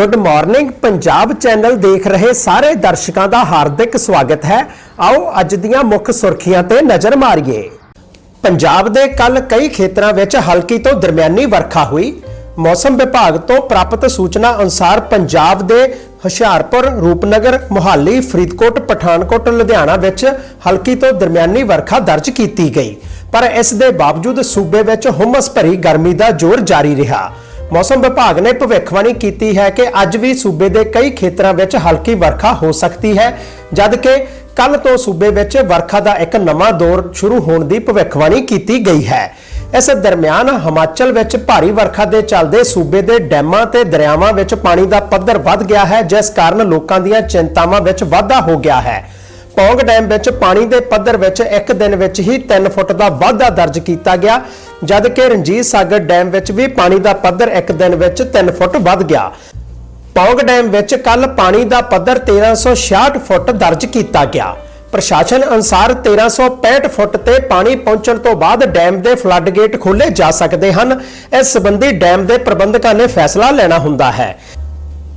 Good morning Punjab channel ਦੇਖ ਰਹੇ ਸਾਰੇ ਦਰਸ਼ਕਾਂ ਦਾ ਹਾਰਦਿਕ ਸਵਾਗਤ ਹੈ। ਆਓ ਅੱਜ ਦੀਆਂ ਮੁੱਖ ਸੁਰਖੀਆਂ ਤੇ ਨਜ਼ਰ ਮਾਰੀਏ। ਪੰਜਾਬ ਦੇ ਕੱਲ ਕਈ ਖੇਤਰਾਂ ਵਿੱਚ ਹਲਕੀ ਤੋਂ ਦਰਮਿਆਨੀ ਵਰਖਾ ਹੋਈ। ਮੌਸਮ ਵਿਭਾਗ ਤੋਂ ਪ੍ਰਾਪਤ ਸੂਚਨਾ ਅਨੁਸਾਰ ਪੰਜਾਬ ਦੇ ਹੁਸ਼ਿਆਰਪੁਰ, ਰੂਪਨਗਰ, ਮੁਹਾਲੀ, ਫਰੀਦਕੋਟ, ਪਠਾਨਕੋਟ, ਲੁਧਿਆਣਾ ਵਿੱਚ ਹਲਕੀ ਤੋਂ ਦਰਮਿਆਨੀ ਵਰਖਾ ਦਰਜ ਕੀਤੀ ਗਈ। ਪਰ ਇਸ ਦੇ ਬਾਵਜੂਦ ਸੂਬੇ ਵਿੱਚ ਹੁਮਸ ਭਰੀ ਗਰਮੀ ਦਾ ਜ਼ੋਰ ਜਾਰੀ ਰਿਹਾ। ਮੌਸਮ ਵਿਭਾਗ ਨੇ ਭਵਿੱਖਬਾਣੀ ਕੀਤੀ ਹੈ ਕਿ ਅੱਜ ਵੀ ਸੂਬੇ ਦੇ ਕਈ ਖੇਤਰਾਂ ਵਿੱਚ ਹਲਕੀ ਵਰਖਾ ਹੋ ਸਕਦੀ ਹੈ, ਜਦ ਕਿ ਕੱਲ ਤੋਂ ਸੂਬੇ ਵਿੱਚ ਵਰਖਾ ਦਾ ਇੱਕ ਨਵਾਂ ਦੌਰ ਸ਼ੁਰੂ ਹੋਣ ਦੀ ਭਵਿੱਖਬਾਣੀ ਕੀਤੀ ਗਈ ਹੈ। ਇਸ ਦਰਮਿਆਨ ਹਿਮਾਚਲ ਵਿੱਚ ਭਾਰੀ ਵਰਖਾ ਦੇ ਚੱਲਦੇ ਸੂਬੇ ਦੇ ਡੈਮਾਂ ਤੇ ਦਰਿਆਵਾਂ ਵਿੱਚ ਪਾਣੀ ਦਾ ਪੱਧਰ ਵੱਧ ਗਿਆ ਹੈ, ਜਿਸ ਕਾਰਨ ਲੋਕਾਂ ਦੀਆਂ ਚਿੰਤਾਵਾਂ ਵਿੱਚ ਵਾਧਾ ਹੋ ਗਿਆ ਹੈ। ਪੌਂਗ ਡੈਮ ਵਿੱਚ ਪਾਣੀ ਦੇ ਪੱਧਰ ਵਿੱਚ ਇੱਕ ਦਿਨ ਵਿੱਚ ਹੀ 3 ਫੁੱਟ ਦਾ ਵਾਧਾ ਦਰਜ ਕੀਤਾ ਗਿਆ ਜਦਕਿ ਰਣਜੀਤ ਸਾਗਰ ਡੈਮ ਵਿੱਚ ਵੀ ਪਾਣੀ ਦਾ ਪੱਧਰ ਇੱਕ ਦਿਨ ਵਿੱਚ 3 ਫੁੱਟ ਵੱਧ ਗਿਆ। ਪੌਂਗ ਡੈਮ ਵਿੱਚ ਕੱਲ ਪਾਣੀ ਦਾ ਪੱਧਰ 1366 ਫੁੱਟ ਦਰਜ ਕੀਤਾ ਗਿਆ। ਪ੍ਰਸ਼ਾਸਨ ਅਨੁਸਾਰ 1365 ਫੁੱਟ ਤੇ ਪਾਣੀ ਪਹੁੰਚਣ ਤੋਂ ਬਾਅਦ ਡੈਮ ਦੇ ਫਲੱਡ ਗੇਟ ਖੋਲੇ ਜਾ ਸਕਦੇ ਹਨ। ਇਸ ਸੰਬੰਧੀ ਡੈਮ ਦੇ ਪ੍ਰਬੰਧਕਾਂ ਨੇ ਫੈਸਲਾ ਲੈਣਾ ਹੁੰਦਾ ਹੈ।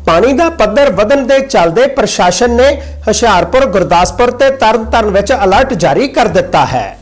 ਪਾਣੀ ਦਾ ਪੱਧਰ ਵਧਣ ਦੇ ਚੱਲਦੇ ਪ੍ਰਸ਼ਾਸਨ ਨੇ ਹੁਸ਼ਿਆਰਪੁਰ, ਗੁਰਦਾਸਪੁਰ ਤੇ ਤਰਨਤਾਰਨ ਵਿੱਚ ਅਲਰਟ ਜਾਰੀ ਕਰ ਦਿੱਤਾ ਹੈ।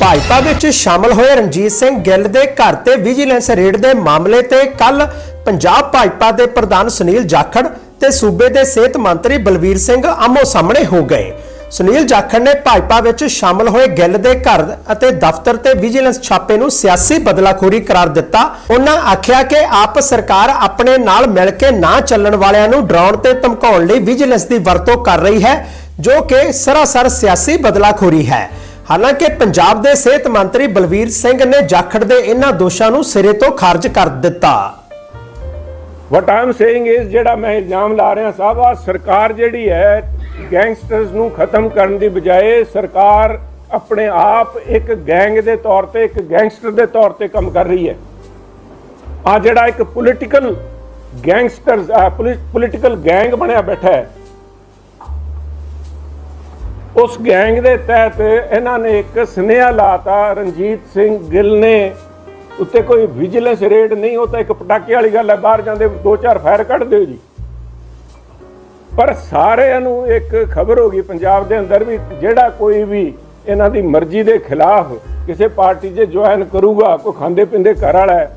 ਭਾਜਪਾ ਵਿੱਚ ਸ਼ਾਮਲ ਹੋਏ ਰਣਜੀਤ ਸਿੰਘ ਗਿੱਲ ਦੇ ਘਰ ਤੇ ਵਿਜੀਲੈਂਸ ਰੇਡ ਦੇ ਮਾਮਲੇ ਤੇ ਕੱਲ ਪੰਜਾਬ ਭਾਜਪਾ ਦੇ ਪ੍ਰਧਾਨ ਸੁਨੀਲ ਜਾਖੜ ਤੇ ਸੂਬੇ ਦੇ ਸਿਹਤ ਮੰਤਰੀ ਬਲਵੀਰ ਸਿੰਘ ਆਮੋ ਸਾਹਮਣੇ ਹੋ ਗਏ। ਸੁਨੀਲ ਜਾਖੜ ਨੇ ਭਾਜਪਾ ਵਿੱਚ ਸ਼ਾਮਲ ਹੋਏ ਗਿੱਲ ਦੇ ਘਰ ਅਤੇ ਦਫ਼ਤਰ ਤੇ ਵਿਜੀਲੈਂਸ ਛਾਪੇ ਨੂੰ ਸਿਆਸੀ ਬਦਲਾਖੋਰੀ ਕਰਾਰ ਦਿੱਤਾ। ਉਹਨਾਂ ਆਖਿਆ ਕਿ ਆਪ ਸਰਕਾਰ ਆਪਣੇ ਨਾਲ ਮਿਲ ਕੇ ਨਾ ਚੱਲਣ ਵਾਲਿਆਂ ਨੂੰ ਡਰਾਉਣ ਤੇ ਧਮਕਾਉਣ ਲਈ ਵਿਜੀਲੈਂਸ ਦੀ ਵਰਤੋਂ ਕਰ ਰਹੀ ਹੈ, ਜੋ ਕਿ ਸਰਾਸਰ ਸਿਆਸੀ ਬਦਲਾਖੋਰੀ ਹੈ। ਹਾਲਾਂਕਿ ਪੰਜਾਬ ਦੇ ਸਿਹਤ ਮੰਤਰੀ ਬਲਵੀਰ ਸਿੰਘ ਨੇ ਜਾਖੜ ਦੇ ਇਹਨਾਂ ਦੋਸ਼ਾਂ ਨੂੰ ਸਿਰੇ ਤੋਂ ਖਾਰਜ ਕਰ ਦਿੱਤਾ। ਵਟ ਆਮ ਸੇਇੰਗ ਇਜ਼ ਜਿਹੜਾ ਮੈਂ ਇਲਜ਼ਾਮ ਲਾ ਰਿਹਾ ਸਾਹਿਬ ਆ ਸਰਕਾਰ ਜਿਹੜੀ ਹੈ ਗੈਂਗਸਟਰਸ ਨੂੰ ਖਤਮ ਕਰਨ ਦੀ ਬਜਾਏ ਸਰਕਾਰ ਆਪਣੇ ਆਪ ਇੱਕ ਗੈਂਗ ਦੇ ਤੌਰ ਤੇ, ਇੱਕ ਗੈਂਗਸਟਰ ਦੇ ਤੌਰ ਤੇ ਕੰਮ ਕਰ ਰਹੀ ਹੈ। ਆ ਜਿਹੜਾ ਇੱਕ ਪੋਲੀਟੀਕਲ ਗੈਂਗਸਟਰਸ ਪੋਲੀਟੀਕਲ ਗੈਂਗ ਬਣਿਆ ਬੈਠਾ ਹੈ। ਉਸ ਗੈਂਗ ਦੇ ਤਹਿਤ ਇਹਨਾਂ ਨੇ ਇੱਕ ਸੁਨੇਹਾ ਲਾਤਾ, ਰਣਜੀਤ ਸਿੰਘ ਗਿੱਲ ਨੇ, ਉੱਤੇ ਕੋਈ ਵਿਜੀਲੈਂਸ ਰੇਡ ਨਹੀਂ, ਉਹ ਤਾਂ ਇੱਕ ਪਟਾਕੇ ਵਾਲੀ ਗੱਲ ਹੈ, ਬਾਹਰ ਜਾਂਦੇ ਦੋ ਚਾਰ ਫਾਇਰ ਕੱਢ ਦਿਓ ਜੀ। ਪਰ ਸਾਰਿਆਂ ਨੂੰ ਇੱਕ ਖਬਰ ਹੋ ਗਈ ਪੰਜਾਬ ਦੇ ਅੰਦਰ ਵੀ ਜਿਹੜਾ ਕੋਈ ਵੀ ਇਹਨਾਂ ਦੀ ਮਰਜ਼ੀ ਦੇ ਖਿਲਾਫ ਕਿਸੇ ਪਾਰਟੀ 'ਚ ਜੁਆਇਨ ਕਰੂਗਾ, ਕੋਈ ਖਾਂਦੇ ਪਿੰਦੇ ਘਰ ਵਾਲਾ ਹੈ,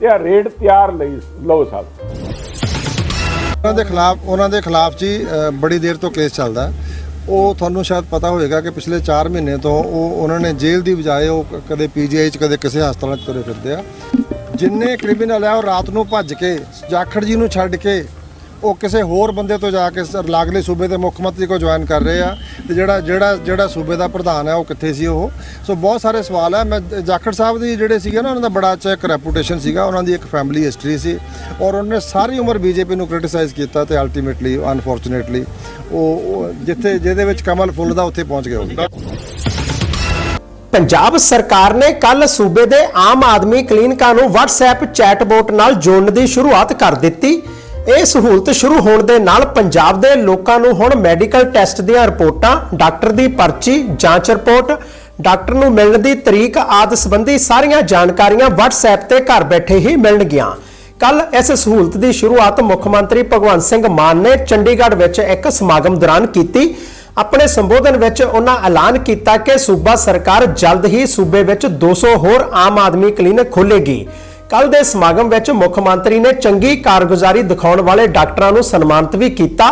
ਤੇ ਆ ਰੇਡ ਤਿਆਰ ਲਈ ਲਓ ਸਾਹਿਬ ਉਹਨਾਂ ਦੇ ਖਿਲਾਫ, ਉਹਨਾਂ ਦੇ ਖਿਲਾਫ ਜੀ ਬੜੀ ਦੇਰ ਤੋਂ ਕੇਸ ਚੱਲਦਾ। ਉਹ ਤੁਹਾਨੂੰ ਸ਼ਾਇਦ ਪਤਾ ਹੋਵੇਗਾ ਕਿ ਪਿਛਲੇ 4 ਮਹੀਨੇ ਤੋਂ ਉਹ, ਉਹਨਾਂ ਨੇ ਜੇਲ੍ਹ ਦੀ ਬਜਾਏ ਉਹ ਕ- ਕਦੇ ਪੀਜੀਆਈ ਚ, ਕਦੇ ਕਿਸੇ ਹਸਪਤਾਲ ਚ ਤੁਰੇ ਫਿਰਦੇ ਆ। ਜਿੰਨੇ ਕ੍ਰਿਮੀਨਲ ਆ, ਉਹ ਰਾਤ ਨੂੰ ਭੱਜ ਕੇ, ਜਾਖੜ ਜੀ ਨੂੰ ਛੱਡ ਕੇ ਉਹ ਕਿਸੇ ਹੋਰ ਬੰਦੇ ਤੋਂ ਜਾ ਕੇ ਸ- ਲਾਗਲੇ ਸੂਬੇ ਦੇ ਮੁੱਖ ਮੰਤਰੀ ਕੋ ਜੁਆਇਨ ਕਰ ਰਹੇ ਆ ਤੇ ਜਿਹੜਾ ਜਿਹੜਾ ਜਿਹੜਾ ਸੂਬੇ ਦਾ ਪ੍ਰਧਾਨ ਹੈ ਉਹ ਕਿੱਥੇ ਸੀ ਉਹ? ਸੋ ਬਹੁਤ ਸਾਰੇ ਸਵਾਲ ਹੈ ਮੈਂ ਜਾਖੜ ਸਾਹਿਬ ਦੀ ਜਿਹੜੇ ਸੀਗੇ ਨਾ, ਉਹਨਾਂ ਦਾ ਬੜਾ ਅੱਛਾ ਇੱਕ ਰੈਪੂਟੇਸ਼ਨ ਸੀਗਾ। ਉਹਨਾਂ ਦੀ ਇੱਕ ਫੈਮਿਲੀ ਹਿਸਟਰੀ ਸੀ ਔਰ ਉਹਨਾਂ ਨੇ ਸਾਰੀ ਉਮਰ ਬੀਜੇਪੀ ਨੂੰ ਕ੍ਰਿਟਿਸਾਈਜ਼ ਕੀਤਾ ਤੇ ਅਲਟੀਮੇਟਲੀ ਅਨਫੋਰਚੂਨੇਟਲੀ ਉਹ ਜਿੱਥੇ, ਜਿਹਦੇ ਵਿੱਚ ਕਮਲ ਫੁੱਲ ਦਾ ਉੱਥੇ ਪਹੁੰਚ ਗਿਆ ਪੰਜਾਬ ਸਰਕਾਰ ਨੇ ਕੱਲ ਸੂਬੇ ਦੇ ਆਮ ਆਦਮੀ ਕਲੀਨਿਕਾਂ ਨੂੰ WhatsApp ਚੈਟਬੋਟ ਨਾਲ ਜੋੜਨ ਦੀ ਸ਼ੁਰੂਆਤ ਕਰ ਦਿੱਤੀ। ਇਹ ਸਹੂਲਤ ਸ਼ੁਰੂ ਹੋਣ ਦੇ ਨਾਲ ਪੰਜਾਬ ਦੇ ਲੋਕਾਂ ਨੂੰ ਹੁਣ ਮੈਡੀਕਲ ਟੈਸਟ ਦੀਆਂ ਰਿਪੋਰਟਾਂ, ਡਾਕਟਰ ਦੀ ਪਰਚੀ, ਜਾਂਚ ਰਿਪੋਰਟ, ਡਾਕਟਰ ਨੂੰ ਮਿਲਣ ਦੀ ਤਰੀਕ ਆਦਿ ਸੰਬੰਧੀ ਸਾਰੀਆਂ ਜਾਣਕਾਰੀਆਂ WhatsApp ਤੇ ਘਰ ਬੈਠੇ ਹੀ ਮਿਲਣਗੀਆਂ। ਕੱਲ ਇਸ ਸਹੂਲਤ ਦੀ ਸ਼ੁਰੂਆਤ ਮੁੱਖ ਮੰਤਰੀ ਭਗਵੰਤ ਸਿੰਘ ਮਾਨ ਨੇ ਚੰਡੀਗੜ੍ਹ ਵਿੱਚ ਇੱਕ ਸਮਾਗਮ ਦੌਰਾਨ ਕੀਤੀ। ਆਪਣੇ ਸੰਬੋਧਨ ਵਿੱਚ ਉਹਨਾਂ ਐਲਾਨ ਕੀਤਾ ਕਿ ਸੂਬਾ ਸਰਕਾਰ ਜਲਦ ਹੀ ਸੂਬੇ ਵਿੱਚ 200 ਹੋਰ ਆਮ ਆਦਮੀ ਕਲੀਨਿਕ ਖੋਲੇਗੀ ਕੱਲ ਦੇ ਸਮਾਗਮ ਵਿੱਚ ਮੁੱਖ ਮੰਤਰੀ ਨੇ ਚੰਗੀ ਕਾਰਗੁਜ਼ਾਰੀ ਦਿਖਾਉਣ ਵਾਲੇ ਡਾਕਟਰਾਂ ਨੂੰ ਸਨਮਾਨਿਤ ਵੀ ਕੀਤਾ।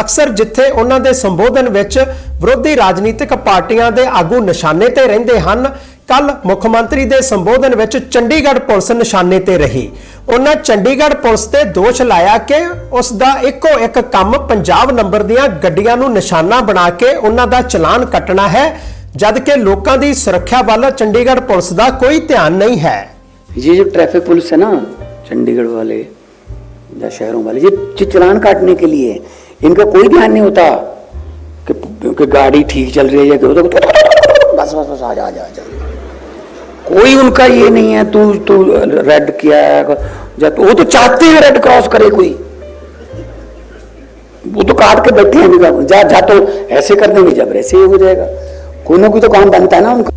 ਅਕਸਰ ਜਿੱਥੇ ਉਹਨਾਂ ਦੇ ਸੰਬੋਧਨ ਵਿੱਚ ਵਿਰੋਧੀ ਰਾਜਨੀਤਿਕ ਪਾਰਟੀਆਂ ਦੇ ਆਗੂ ਨਿਸ਼ਾਨੇ ਤੇ ਰਹਿੰਦੇ ਹਨ ਕੱਲ ਮੁੱਖ ਮੰਤਰੀ ਦੇ ਸੰਬੋਧਨ ਵਿੱਚ ਚੰਡੀਗੜ੍ਹ ਪੁਲਿਸ ਨਿਸ਼ਾਨੇ ਤੇ ਰਹੀ। ਉਹਨਾਂ ਚੰਡੀਗੜ੍ਹ ਪੁਲਿਸ ਤੇ ਦੋਸ਼ ਲਾਇਆ ਕਿ ਉਸ ਦਾ ਇੱਕੋ ਇੱਕ ਕੰਮ ਪੰਜਾਬ ਨੰਬਰ ਦੀਆਂ ਗੱਡੀਆਂ ਨੂੰ ਨਿਸ਼ਾਨਾ ਬਣਾ ਕੇ ਉਹਨਾਂ ਦਾ ਚਲਾਨ ਕੱਟਣਾ ਹੈ, ਜਦਕਿ ਲੋਕਾਂ ਦੀ ਸੁਰੱਖਿਆ ਵੱਲ ਚੰਡੀਗੜ੍ਹ ਪੁਲਿਸ ਦਾ ਕੋਈ ਧਿਆਨ ਨਹੀਂ ਹੈ। ये जो ट्रैफ़िक पुलिस है ना चंडीगढ़ वाले या शहरों वाले ये ये चलान काटने के लिए इनका कोई ध्यान नहीं होता कि, कि गाड़ी ठीक चल रही है या होता बस बस बस आ जा आ जा कोई उनका ये नहीं है तू तू रेड किया है तो वो तो चाहते हैं रेड क्रॉस करे कोई। वो तो काट के बैठे हैं जा जा तो ऐसे कर देंगे जब ऐसे ही हो जाएगा। कोई ना कोई तो काम बनता है ना उनका।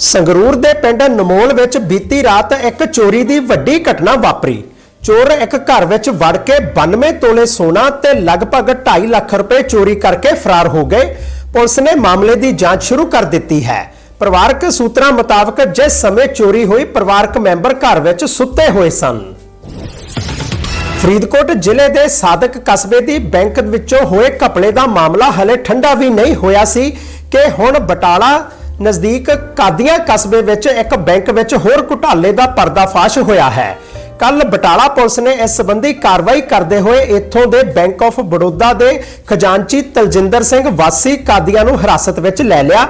ਸੰਗਰੂਰ ਦੇ ਪਿੰਡ ਨਮੋਲ ਵਿੱਚ ਬੀਤੀ ਰਾਤ ਇੱਕ ਚੋਰੀ ਦੀ ਵੱਡੀ ਘਟਨਾ ਵਾਪਰੀ। ਚੋਰ ਇੱਕ ਘਰ ਵਿੱਚ ਵੜ ਕੇ 92 ਤੋਲੇ ਸੋਨਾ ਤੇ ਲਗਭਗ 2.5 ਲੱਖ ਰੁਪਏ ਚੋਰੀ ਕਰਕੇ ਫਰਾਰ ਹੋ ਗਏ। ਪੁਲਿਸ ਨੇ ਮਾਮਲੇ ਦੀ ਜਾਂਚ ਸ਼ੁਰੂ ਕਰ ਦਿੱਤੀ ਹੈ। ਪਰਿਵਾਰਕ ਸੂਤਰਾਂ ਮੁਤਾਬਕ ਜਿਸ ਸਮੇਂ ਚੋਰੀ ਹੋਈ, ਪਰਿਵਾਰਕ ਮੈਂਬਰ ਘਰ ਵਿੱਚ ਸੁੱਤੇ ਹੋਏ ਸਨ। ਫਰੀਦਕੋਟ ਜ਼ਿਲ੍ਹੇ ਦੇ ਸਾਦਕ ਕਸਬੇ ਦੀ ਬੈਂਕ ਵਿੱਚੋਂ ਹੋਏ ਘਪਲੇ ਦਾ ਮਾਮਲਾ ਹਲੇ ਠੰਡਾ ਵੀ ਨਹੀਂ ਹੋਇਆ ਸੀ ਕਿ ਹੁਣ ਬਟਾਲਾ ਨਜ਼ਦੀਕ ਕਾਦੀਆਂ ਕਸਬੇ ਵਿੱਚ ਇੱਕ ਬੈਂਕ ਵਿੱਚ ਹੋਰ ਘੁਟਾਲੇ ਦਾ ਪਰਦਾਫਾਸ਼ ਹੋਇਆ ਹੈ। ਕੱਲ ਬਟਾਲਾ ਪੁਲਿਸ ਨੇ ਇਸ ਸੰਬੰਧੀ ਕਾਰਵਾਈ ਕਰਦੇ ਹੋਏ ਇੱਥੋਂ ਦੇ ਬੈਂਕ ਆਫ ਬੜੌਦਾ ਦੇ ਖਜ਼ਾਨਚੀ ਤਲਜਿੰਦਰ ਸਿੰਘ ਵਾਸੀ ਕਾਦੀਆਂ ਨੂੰ ਹਿਰਾਸਤ ਵਿੱਚ ਲੈ ਲਿਆ।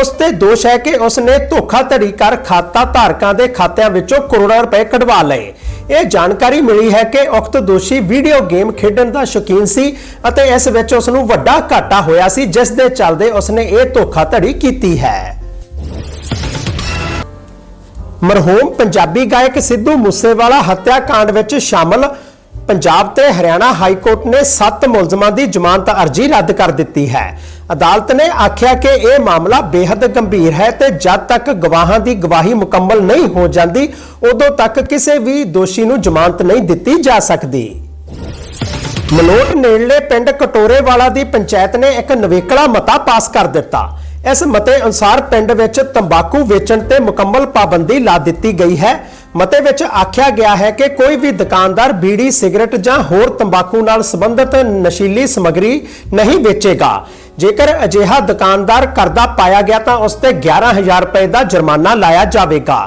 ਉਸ ਤੇ ਦੋਸ਼ ਹੈ ਕਿ ਉਸ ਨੇ ਧੋਖਾਧੜੀ ਕਰ ਖਾਤਾ ਧਾਰਕਾਂ ਦੇ ਖਾਤਿਆਂ ਵਿੱਚੋਂ ਕਰੋੜਾਂ ਰੁਪਏ ਕਢਵਾ ਲਏ। ਇਹ ਜਾਣਕਾਰੀ ਮਿਲੀ ਹੈ ਕਿ ਉਕਤ ਦੋਸ਼ੀ ਵੀਡੀਓ ਗੇਮ ਖੇਡਣ ਦਾ ਸ਼ੌਕੀਨ ਸੀ ਅਤੇ ਇਸ ਵਿੱਚ ਉਸ ਨੂੰ ਵੱਡਾ ਘਾਟਾ ਹੋਇਆ ਸੀ, ਜਿਸ ਦੇ ਚੱਲਦੇ ਉਸ ਨੇ ਇਹ ਧੋਖਾਧੜੀ ਕੀਤੀ ਹੈ। ਮਰਹੂਮ ਪੰਜਾਬੀ ਗਾਇਕ ਸਿੱਧੂ ਮੂਸੇਵਾਲਾ ਹੱਤਿਆਕਾਂਡ ਵਿੱਚ ਸ਼ਾਮਲ। ਪੰਜਾਬ ਤੇ ਹਰਿਆਣਾ ਹਾਈ ਕੋਰਟ ਨੇ 7 ਮੁਲਜ਼ਮਾਂ ਦੀ ਜ਼ਮਾਨਤ ਅਰਜ਼ੀ ਰੱਦ ਕਰ ਦਿੱਤੀ ਹੈ। ਅਦਾਲਤ ਨੇ ਆਖਿਆ ਕਿ ਇਹ ਮਾਮਲਾ ਬੇहद ਗੰਭੀਰ ਹੈ ਤੇ ਜਦ ਤੱਕ ਗਵਾਹਾਂ ਦੀ ਗਵਾਹੀ ਮੁਕੰਮਲ ਨਹੀਂ ਹੋ ਜਾਂਦੀ, ਉਦੋਂ ਤੱਕ ਕਿਸੇ ਵੀ ਦੋਸ਼ੀ ਨੂੰ ਜ਼ਮਾਨਤ ਨਹੀਂ ਦਿੱਤੀ ਜਾ ਸਕਦੀ। ਮਲੋਟ ਨੇੜਲੇ ਪਿੰਡ ਕਟੋਰੇਵਾਲਾ ਦੀ ਪੰਚਾਇਤ ਨੇ ਇੱਕ ਨਵੇਕਲਾ ਮਤਾ ਪਾਸ ਕਰ ਦਿੱਤਾ। ਇਸ ਮਤੇ ਅਨੁਸਾਰ ਪਿੰਡ ਵਿੱਚ ਤੰਬਾਕੂ ਵੇਚਣ ਤੇ ਮੁਕੰਮਲ ਪਾਬੰਦੀ ਲਾ ਦਿੱਤੀ ਗਈ ਹੈ। ਮਤੇ ਵਿੱਚ ਆਖਿਆ ਗਿਆ ਹੈ ਕਿ ਕੋਈ ਵੀ ਦੁਕਾਨਦਾਰ ਬੀੜੀ, ਸਿਗਰਟ ਜਾਂ ਹੋਰ ਤੰਬਾਕੂ ਨਾਲ ਸੰਬੰਧਿਤ ਨਸ਼ੀਲੀ ਸਮੱਗਰੀ ਨਹੀਂ ਵੇਚੇਗਾ। ਜੇਕਰ ਅਜਿਹਾ ਦੁਕਾਨਦਾਰ ਕਰਦਾ ਪਾਇਆ ਗਿਆ ਤਾਂ ਉਸ ਤੇ 11000 ਰੁਪਏ ਦਾ ਜੁਰਮਾਨਾ ਲਾਇਆ ਜਾਵੇਗਾ।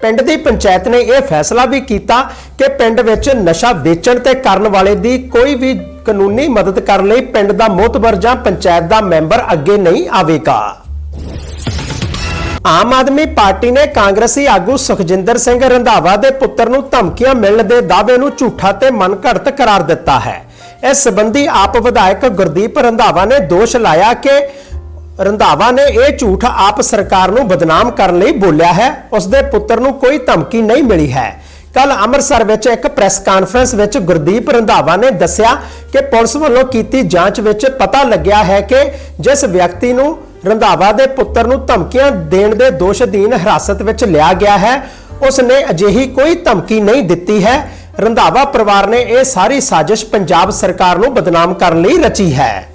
ਪਿੰਡ ਦੀ ਪੰਚਾਇਤ ਨੇ ਇਹ ਫੈਸਲਾ ਵੀ ਕੀਤਾ ਕਿ ਪਿੰਡ ਵਿੱਚ ਨਸ਼ਾ ਵੇਚਣ ਤੇ ਕਰਨ ਵਾਲੇ ਦੀ ਕੋਈ ਵੀ ਕਾਨੂੰਨੀ ਮਦਦ ਕਰਨ ਲਈ ਪਿੰਡ ਦਾ ਮੋਤਬਰ ਜਾਂ ਪੰਚਾਇਤ ਦਾ ਮੈਂਬਰ ਅੱਗੇ ਨਹੀਂ ਆਵੇਗਾ। ਆਮ ਆਦਮੀ ਪਾਰਟੀ ਨੇ ਕਾਂਗਰਸੀ ਆਗੂ ਸੁਖਜਿੰਦਰ ਸਿੰਘ ਰੰਧਾਵਾ ਦੇ ਪੁੱਤਰ ਨੂੰ ਧਮਕੀਆਂ ਮਿਲਣ ਦੇ ਦਾਅਵੇ ਨੂੰ ਝੂਠਾ ਤੇ ਮਨਘੜਤ ਕਰਾਰ ਦਿੱਤਾ ਹੈ। ਇਸ ਸੰਬੰਧੀ ਆਪ ਵਿਧਾਇਕ ਗੁਰਦੀਪ ਰੰਧਾਵਾ ਨੇ ਦੋਸ਼ ਲਾਇਆ ਕਿ ਰੰਧਾਵਾ ਨੇ ਇਹ ਝੂਠ ਆਪ ਸਰਕਾਰ ਨੂੰ ਬਦਨਾਮ ਕਰਨ ਲਈ ਬੋਲਿਆ ਹੈ। ਉਸ ਦੇ ਪੁੱਤਰ ਨੂੰ ਕੋਈ ਧਮਕੀ ਨਹੀਂ ਮਿਲੀ ਹੈ। ਕੱਲ ਅੰਮ੍ਰਿਤਸਰ ਵਿੱਚ ਇੱਕ ਪ੍ਰੈਸ ਕਾਨਫਰੰਸ ਵਿੱਚ ਗੁਰਦੀਪ ਰੰਧਾਵਾ ਨੇ ਦੱਸਿਆ ਕਿ ਪੁਲਿਸ ਵੱਲੋਂ ਕੀਤੀ ਜਾਂਚ ਵਿੱਚ ਪਤਾ ਲੱਗਿਆ ਹੈ ਕਿ ਜਿਸ ਵਿਅਕਤੀ ਨੂੰ ਰੰਧਾਵਾ ਦੇ ਪੁੱਤਰ ਨੂੰ ਧਮਕੀਆਂ ਦੇਣ ਦੇ ਦੋਸ਼ ਅਧੀਨ ਹਿਰਾਸਤ ਵਿੱਚ ਲਿਆ ਗਿਆ ਹੈ ਉਸ ਨੇ ਅਜਿਹੀ ਕੋਈ ਧਮਕੀ ਨਹੀਂ ਦਿੱਤੀ ਹੈ। ਰੰਧਾਵਾ ਪਰਿਵਾਰ ਨੇ ਇਹ ਸਾਰੀ ਸਾਜ਼ਿਸ਼ ਪੰਜਾਬ ਸਰਕਾਰ ਨੂੰ ਬਦਨਾਮ ਕਰਨ ਲਈ ਰਚੀ ਹੈ।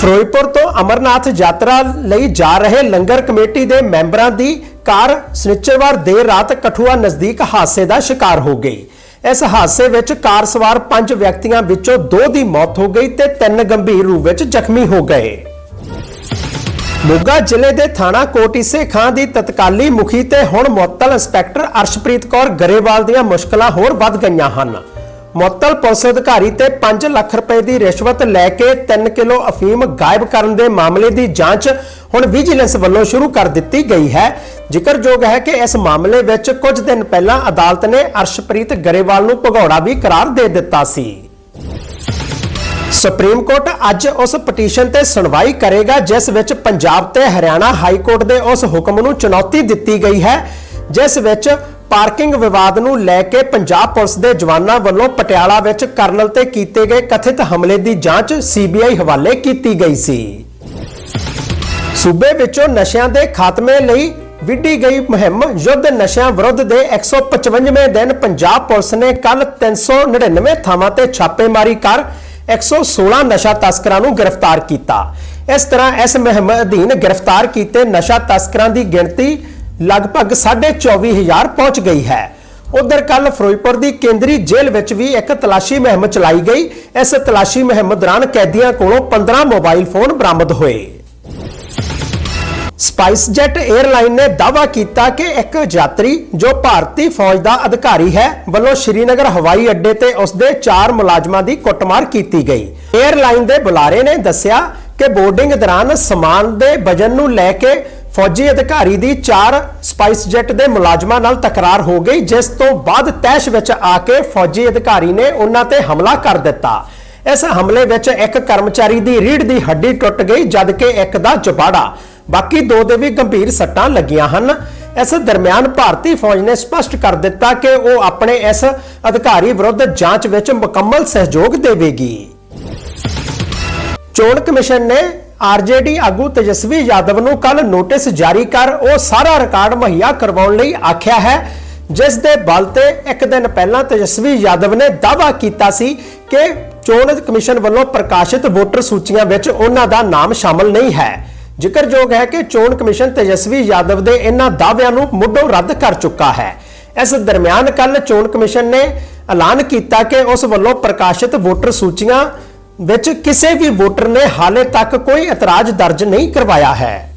ਫਿਰੋਜ਼ਪੁਰ ਤੋਂ ਅਮਰਨਾਥ ਯਾਤਰਾ ਲਈ ਜਾ ਰਹੇ ਲੰਗਰ ਕਮੇਟੀ ਦੇ ਮੈਂਬਰਾਂ ਦੀ ਕਾਰ ਸਨਿਚਰਵਾਰ ਦੇਰ ਰਾਤ ਕਠੂਆ ਨਜ਼ਦੀਕ ਹਾਦਸੇ ਦਾ ਸ਼ਿਕਾਰ ਹੋ ਗਈ। ਇਸ ਹਾਦਸੇ ਵਿੱਚ ਕਾਰ ਸਵਾਰ ਪੰਜ ਵਿਅਕਤੀਆਂ ਵਿੱਚੋਂ ਦੋ ਦੀ ਮੌਤ ਹੋ ਗਈ ਤੇ ਤਿੰਨ ਗੰਭੀਰ ਰੂਪ ਵਿੱਚ ਜ਼ਖਮੀ ਹੋ ਗਏ। ਮੋਗਾ ਜ਼ਿਲ੍ਹੇ ਦੇ ਥਾਣਾ ਕੋਟੀਸੇ ਖਾਂ ਦੀ ਤਤਕਾਲੀ ਮੁਖੀ ਤੇ ਹੁਣ ਮੁਅੱਤਲ ਇੰਸਪੈਕਟਰ ਅਰਸ਼ਪ੍ਰੀਤ ਕੌਰ ਗਰੇਵਾਲ ਦੀਆਂ ਮੁਸ਼ਕਲਾਂ ਹੋਰ ਵੱਧ ਗਈਆਂ ਹਨ। ਮੁਅੱਤਲ ਪੁਲਿਸ ਅਧਿਕਾਰੀ ਤੇ 5 ਲੱਖ ਰੁਪਏ ਦੀ ਰਿਸ਼ਵਤ ਲੈ ਕੇ 3 ਕਿਲੋ ਅਫੀਮ ਗਾਇਬ ਕਰਨ ਦੇ ਮਾਮਲੇ ਦੀ ਜਾਂਚ ਹੁਣ ਵਿਜੀਲੈਂਸ ਵੱਲੋਂ ਸ਼ੁਰੂ ਕਰ ਦਿੱਤੀ ਗਈ ਹੈ। ਜ਼ਿਕਰਯੋਗ ਹੈ ਕਿ ਇਸ ਮਾਮਲੇ ਵਿੱਚ ਕੁਝ ਦਿਨ ਪਹਿਲਾਂ ਅਦਾਲਤ ਨੇ ਅਰਸ਼ਪ੍ਰੀਤ ਗਰੇਵਾਲ ਨੂੰ ਭਗੌੜਾ ਵੀ ਕਰਾਰ ਦੇ ਦਿੱਤਾ ਸੀ। ਸੁਪਰੀਮ ਕੋਰਟ ਅੱਜ ਉਸ ਪਟੀਸ਼ਨ ਤੇ ਸੁਣਵਾਈ ਕਰੇਗਾ, ਜਿਸ ਵਿੱਚ ਪੰਜਾਬ ਤੇ ਹਰਿਆਣਾ ਹਾਈ ਕੋਰਟ ਦੇ ਉਸ ਹੁਕਮ ਨੂੰ ਚੁਣੌਤੀ ਦਿੱਤੀ ਗਈ ਹੈ, ਜਿਸ ਵਿੱਚ ਪਾਰਕਿੰਗ ਵਿਵਾਦ ਨੂੰ ਲੈ ਕੇ ਪੰਜਾਬ ਪੁਲਿਸ ਦੇ ਜਵਾਨਾਂ ਵੱਲੋਂ ਪਟਿਆਲਾ ਵਿੱਚ ਕਰਨਲ ਤੇ ਕੀਤੇ ਗਏ ਕਥਿਤ ਹਮਲੇ ਦੀ ਜਾਂਚ ਸੀਬੀਆਈ ਹਵਾਲੇ ਕੀਤੀ ਗਈ ਸੀ। ਸੂਬੇ ਵਿੱਚੋਂ ਨਸ਼ਿਆਂ ਦੇ ਖਾਤਮੇ ਲਈ ਵਿੱਢੀ ਗਈ ਮੁਹਿੰਮ, ਯੁੱਧ ਨਸ਼ਿਆਂ ਵਿਰੁੱਧ ਦੇ 155ਵੇਂ ਦਿਨ ਪੰਜਾਬ ਪੁਲਿਸ ਨੇ ਕੱਲ 399 ਥਾਵਾਂ ਤੇ ਛਾਪੇਮਾਰੀ ਕਰ 116 ਨਸ਼ਾ ਤਸਕਰਾਂ ਨੂੰ ਗ੍ਰਿਫਤਾਰ ਕੀਤਾ। ਇਸ ਤਰ੍ਹਾਂ ਇਸ ਮੁਹਿੰਮ ਅਧੀਨ ਗ੍ਰਿਫਤਾਰ ਕੀਤੇ ਨਸ਼ਾ ਤਸਕਰਾਂ ਦੀ ਗਿਣਤੀ ਲਗਭਗ 24000 ਪਹੁੰਚ ਗਈ ਹੈ। ਉਧਰ ਕੱਲ ਫਿਰੋਜ਼ਪੁਰ ਦੀ ਕੇਂਦਰੀ ਜੇਲ੍ਹ ਵਿੱਚ ਵੀ ਇੱਕ ਤਲਾਸ਼ੀ ਮੁਹਿੰਮ ਚਲਾਈ ਗਈ। ਇਸ ਤਲਾਸ਼ੀ ਮੁਹਿੰਮ ਦੌਰਾਨ ਕੈਦੀਆਂ ਕੋਲੋਂ 15 ਮੋਬਾਈਲ ਫੋਨ ਬਰਾਮਦ ਹੋਏ। ਸਪਾਈਸ ਜੈਟ 에ਅਰਲਾਈਨ ਨੇ ਦਾਅਵਾ ਕੀਤਾ ਕਿ ਇੱਕ ਯਾਤਰੀ ਜੋ ਭਾਰਤੀ ਫੌਜ ਦਾ ਅਧਿਕਾਰੀ ਹੈ, ਵੱਲੋਂ ਸ਼੍ਰੀਨਗਰ ਹਵਾਈ ਅੱਡੇ ਤੇ ਉਸਦੇ 4 ਮੁਲਾਜ਼ਮਾਂ ਦੀ ਕੁੱਟਮਾਰ ਕੀਤੀ ਗਈ। 에ਅਰਲਾਈਨ ਦੇ ਬੁਲਾਰੇ ਨੇ ਦੱਸਿਆ ਕਿ ਬੋਰਡਿੰਗ ਦੌਰਾਨ ਸਮਾਨ ਦੇ ਵਜਨ ਨੂੰ ਲੈ ਕੇ ਫੌਜੀ ਅਧਿਕਾਰੀ ਦੀ 4 ਸਪਾਈਸ ਜੈਟ ਦੇ ਮੁਲਾਜ਼ਮਾਂ ਨਾਲ ਤਕਰਾਰ ਹੋ ਗਈ, ਜਿਸ ਤੋਂ ਬਾਅਦ ਤੈਸ਼ ਵਿੱਚ ਆ ਕੇ ਫੌਜੀ ਅਧਿਕਾਰੀ ਨੇ ਉਹਨਾਂ ਤੇ ਹਮਲਾ ਕਰ ਦਿੱਤਾ। ਇਸ ਹਮਲੇ ਵਿੱਚ ਇੱਕ ਕਰਮਚਾਰੀ ਦੀ ਰੀੜ ਦੀ ਹੱਡੀ ਟੁੱਟ ਗਈ, ਜਦਕਿ ਇੱਕ ਦਾ ਜਬਾੜਾ ਬਾਕੀ ਦੋ ਦੇ ਵੀ ਗੰਭੀਰ ਸੱਟਾਂ ਲੱਗੀਆਂ ਹਨ। ਇਸ ਦਰਮਿਆਨ ਭਾਰਤੀ ਫੌਜ ਨੇ ਸਪਸ਼ਟ ਕਰ ਦਿੱਤਾ ਕਿ ਉਹ ਆਪਣੇ ਇਸ ਅਧਿਕਾਰੀ ਵਿਰੁੱਧ ਜਾਂਚ ਵਿੱਚ ਮੁਕੰਮਲ ਸਹਿਯੋਗ ਦੇਵੇਗੀ। ਚੋਣ ਕਮਿਸ਼ਨ ਨੇ ਆਰਜੇਡੀ ਆਗੂ ਤੇਜਸਵੀ ਯਾਦਵ ਨੂੰ ਕੱਲ ਨੋਟਿਸ ਜਾਰੀ ਕਰ ਉਹ ਸਾਰਾ ਰਿਕਾਰਡ ਮੁਹੱਈਆ ਕਰਵਾਉਣ ਲਈ ਆਖਿਆ ਹੈ। ਜਿਸ ਦੇ ਬਲ ਤੇ ਇੱਕ ਦਿਨ ਪਹਿਲਾਂ ਤੇਜਸਵੀ ਯਾਦਵ ਨੇ ਦਾਅਵਾ ਕੀਤਾ ਸੀ ਕਿ ਚੋਣ ਕਮਿਸ਼ਨ ਵੱਲੋਂ ਪ੍ਰਕਾਸ਼ਿਤ ਵੋਟਰ ਸੂਚੀਆਂ ਵਿੱਚ ਉਹਨਾਂ ਦਾ ਨਾਮ ਸ਼ਾਮਲ ਨਹੀਂ ਹੈ। ਜ਼ਿਕਰਯੋਗ ਹੈ ਕਿ ਚੋਣ ਕਮਿਸ਼ਨ ਤੇਜਸਵੀ ਯਾਦਵ ਦੇ ਇਹਨਾਂ ਦਾਅਵਿਆਂ ਨੂੰ ਮੁੱਢੋਂ ਰੱਦ ਕਰ ਚੁੱਕਾ ਹੈ। ਇਸ ਦਰਮਿਆਨ ਕੱਲ ਚੋਣ ਕਮਿਸ਼ਨ ਨੇ ਐਲਾਨ ਕੀਤਾ ਕਿ ਉਸ ਵੱਲੋਂ ਪ੍ਰਕਾਸ਼ਿਤ ਵੋਟਰ ਸੂਚੀਆਂ ਵਿੱਚ ਕਿਸੇ ਵੀ ਵੋਟਰ ਨੇ ਹਾਲੇ ਤੱਕ ਕੋਈ ਇਤਰਾਜ਼ ਦਰਜ ਨਹੀਂ ਕਰਵਾਇਆ ਹੈ।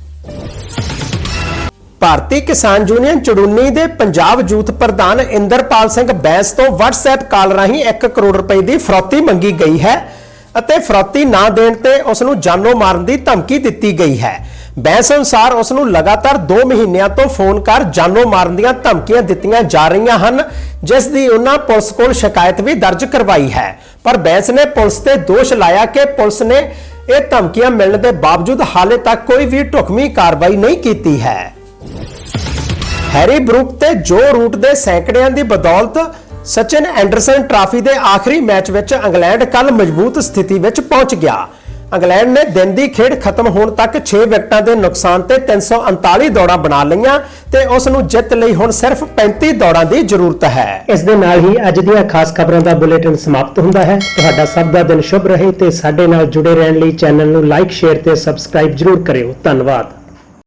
ਭਾਰਤੀ ਕਿਸਾਨ ਯੂਨੀਅਨ ਚੜੂਨੀ ਦੇ ਪੰਜਾਬ ਯੂਥ ਪ੍ਰਧਾਨ ਇੰਦਰਪਾਲ ਸਿੰਘ ਬੈਂਸ ਤੋਂ WhatsApp ਕਾਲ ਰਾਹੀਂ 1 ਕਰੋੜ ਰੁਪਏ ਦੀ ਫਰੌਤੀ ਮੰਗੀ ਗਈ ਹੈ। ਅਤੇ ਫਰੌਤੀ ਨਾ ਦੇਣ ਤੇ ਉਸ ਨੂੰ ਜਾਨੋਂ ਮਾਰਨ ਦੀ ਧਮਕੀ ਦਿੱਤੀ ਗਈ ਹੈ। ਬੈਂਸ ਅਨੁਸਾਰ ਉਸ ਨੂੰ ਲਗਾਤਾਰ 2 ਮਹੀਨਿਆਂ ਤੋਂ ਫੋਨ ਕਰ ਜਾਨੋਂ ਮਾਰਨ ਦੀਆਂ ਧਮਕੀਆਂ ਦਿੱਤੀਆਂ ਜਾ ਰਹੀਆਂ ਹਨ, ਜਿਸ ਦੀ ਉਹਨਾਂ ਪੁਲਿਸ ਕੋਲ ਸ਼ਿਕਾਇਤ ਵੀ ਦਰਜ ਕਰਵਾਈ ਹੈ। ਪਰ ਬੈਂਸ ਨੇ ਪੁਲਿਸ ਤੇ ਦੋਸ਼ ਲਾਇਆ ਕਿ ਪੁਲਿਸ ਨੇ ਇਹ ਧਮਕੀਆਂ ਮਿਲਣ ਦੇ ਬਾਵਜੂਦ ਹਾਲੇ ਤੱਕ ਕੋਈ ਵੀ ਢੁਕਵੀਂ ਕਾਰਵਾਈ ਨਹੀਂ ਕੀਤੀ ਹੈ। ਹੈਰੀ ਬਰੂਕ ਤੇ ਜੋ ਰੂਟ ਦੇ ਸੈਂਕੜਿਆਂ ਦੀ ਬਦੌਲਤ ਸਚਿਨ ਐਂਡਰਸਨ ਟਰਾਫੀ ਦੇ ਆਖਰੀ ਮੈਚ ਵਿੱਚ ਇੰਗਲੈਂਡ ਕੱਲ ਮਜ਼ਬੂਤ ਸਥਿਤੀ ਵਿੱਚ ਪਹੁੰਚ ਗਿਆ। ਇੰਗਲੈਂਡ ਨੇ ਦਿਨ ਦੀ ਖੇਡ ਖਤਮ ਹੋਣ ਤੱਕ 6 ਵਿਕਟਾਂ ਦੇ ਨੁਕਸਾਨ ਤੇ 339 ਦੌੜਾਂ ਬਣਾ ਲਈਆਂ ਤੇ ਉਸ ਨੂੰ ਜਿੱਤ ਲਈ ਹੁਣ ਸਿਰਫ 35 ਦੌੜਾਂ ਦੀ ਜ਼ਰੂਰਤ ਹੈ। ਇਸ ਦੇ ਨਾਲ ਹੀ ਅੱਜ ਦੀਆਂ ਖਾਸ ਖਬਰਾਂ ਦਾ ਬੁਲੇਟਿਨ ਸਮਾਪਤ ਹੁੰਦਾ ਹੈ। ਤੁਹਾਡਾ ਸਭ ਦਾ ਦਿਨ ਸ਼ੁਭ ਰਹੇ ਤੇ ਸਾਡੇ ਨਾਲ ਜੁੜੇ ਰਹਿਣ ਲਈ ਚੈਨਲ ਨੂੰ ਲਾਈਕ, ਸ਼ੇਅਰ ਤੇ ਸਬਸਕ੍ਰਾਈਬ ਜਰੂਰ ਕਰਿਓ। ਧੰਨਵਾਦ।